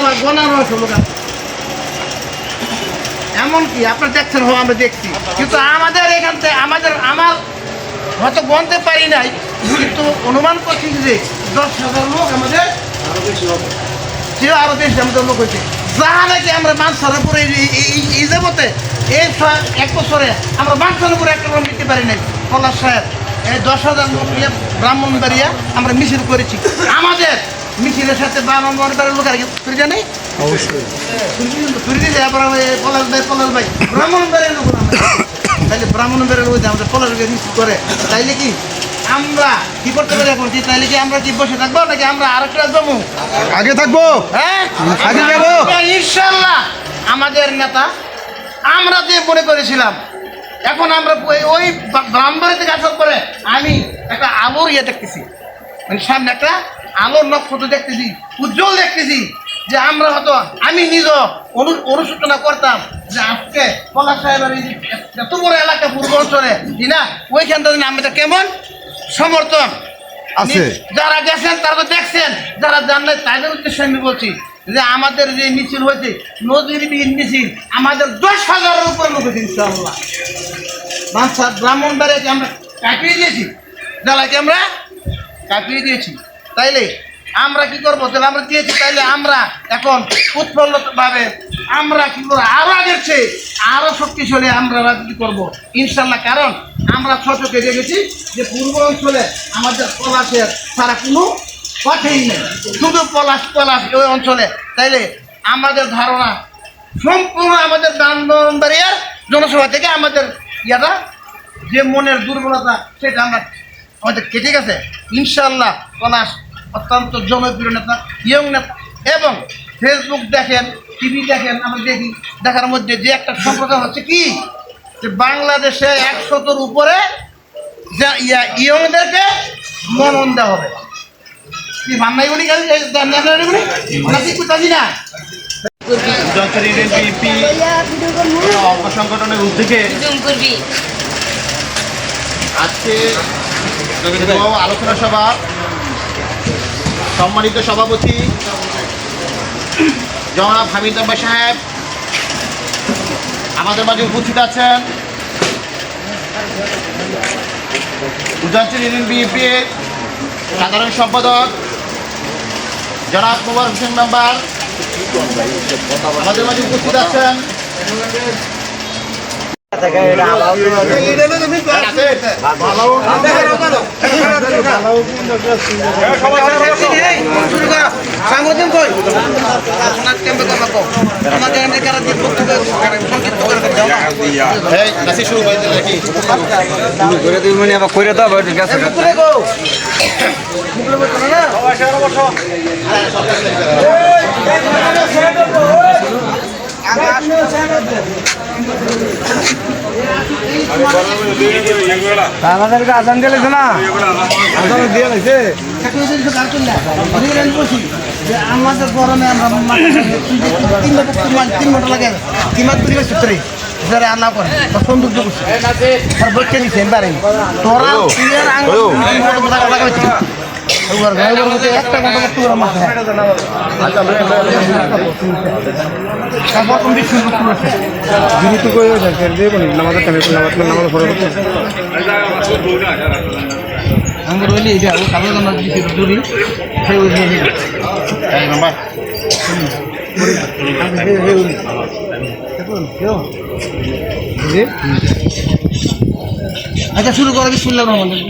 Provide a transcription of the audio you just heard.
গনানো আছে। লোক এমনকি আপনার দেখছেন, হো, আমরা দেখছি। কিন্তু আমাদের আমাদের, আমার হয়তো পারি নাই, কিন্তু অনুমান করছি যে দশ হাজার লোক আমাদের আরও বেশি আমাদের লোক হয়েছে। নাকি আমরা মানসার উপরে এই- যাবতে এই এক বছরে আমরা মানসার উপরে একটা লোক নিতে পারি নাই। পলাশ সাহেব, এই দশ হাজার লোক নিয়ে ব্রাহ্মণবাড়িয়া আমরা মিছিল করেছি। আমাদের মিছিলের সাথে ব্রাহ্মণবাড়ির লোক আর কি তুই জানি তুই দিলে আবার ওই পলাশ ভাই পলাশ ভাই। ব্রাহ্মণবাড়ির লোক আমরা। তাইলে ব্রাহ্মণবাড়ির লোক আমাদের পলাশ ভাই মিছিল করে। তাইলে কি? আমরা কি করতে পারি এখন? তাইলে কি আমরা কি বসে থাকব নাকি আমরা আরেকটা জমু আগে থাকব? হ্যাঁ? আগে যাব। ইনশাল্লাহ আমাদের নেতা আমরা যে মনে করেছিলাম এখন আমরা ওই- ব্রাহ্মণবাড়ি থেকে আসার পরে আমি একটা আলোর ইয়ে দেখতেছি। মানে সামনে একটা আলোর নক্ষত্র দেখতেছি উজ্জ্বল দেখতেছি যে আমরা হয়তো আমি নিজ অনু অনুসূচনা করতাম যে আজকে পলাশ সাহেবের এত বড় এলাকা পূর্ব অঞ্চলে কি না? ওইখানটা তো কেমন? সমর্থন। আছে। যারা গেছেন তারা তো দেখছেন। যারা জান নাই তাদের উদ্দেশ্যে আমি বলছি যে আমাদের যে মিছিল হয়েছে নদীরবিহীন মিছিল আমাদের দশ হাজারের উপর লোক হয়েছে ইনশাআল্লাহ। ব্রাহ্মণ বাড়িকে আমরা কাটিয়ে দিয়েছি। জ্বালাকে আমরা? কাটিয়ে দিয়েছি। তাইলে আমরা কি করব? তাহলে আমরা দিয়েছি, তাইলে আমরা এখন উৎফুল্লভাবে আমরা কি করব? আরও আগের চেয়ে আরও শক্তিশালী আমরা রাজনীতি করব। ইনশাল্লাহ, কারণ আমরা সচকে দেখেছি যে পূর্ব অঞ্চলে আমাদের পলাশের তারা কোনো কথাই নেই। শুধু পলাশ পলাশ ওই অঞ্চলে। তাইলে আমাদের ধারণা সম্পূর্ণ আমাদের ব্রাহ্মণবাড়িয়ার জনসভা থেকে আমাদের ইয়াটা যে মনের দুর্বলতা, সেটা আমরা আমাদের কেটে গেছে ইনশাল্লাহ পলাশ অত্যন্ত জনপ্রিয় নেতা ইয়ং নেতা। এবং ফেসবুক দেখেন টিভি দেখেন আমরা দেখি দেখার মধ্যে যে একটা সম্প্রদায় হচ্ছে কি? যে বাংলাদেশে একশতর উপরে যা- ইয়া ইয়ংদেরকে মনন দেওয়া হবে। কি ভান্নাই নাকি কোথায় না সংগঠনের উদ্যোগে আজকে এবং আলোচনা সভা। সম্মানিত সভাপতি, জনাব হামিদ আব্বা সাহেব, আমাদের মাঝে উপস্থিত আছেন। উজানচর ইউনিয়ন বিএনপির সাধারণ সম্পাদক, জনাব মুবারক হোসেন মেম্বার আমাদের মাঝে উপস্থিত আছেন সাংগঠন কই সোনার ক্যাম্পে কথা কও আমাদের এমনি কারা যে বক্তব্য সংক্ষিপ্ত করে দাও এই নাসি শুরু করে দিলে নাকি করে দিবি মানে আবার করে দাও ঠিক আছে মুখলে গো মুখলে বসো না আমাদেরকে আসান দিয়ে লাগছে না আজান দিয়ে লাগছে আমাদের গরমে আমরা তিন ঘণ্টা লাগে কিমান পরিবেশ সূত্রে যারা আনা করে বা সৌন্দর্য করছে আর এবারে তোরা কইছিস এবার গায়ের মধ্যে একটা ঘণ্টা বক্তব্য করে মাথা তারপর তুমি শুরু করেছে যিনি তো কই হয়েছেন ফের দিয়ে বলি নামাজের টাইমে নামাজ নামাজ পড়ে করতে আমরা রইলে এটা কালো জানা দিতে দূরি সেই ওই এক নম্বর। আচ্ছা শুরু করা কি শুনলাম আমাদের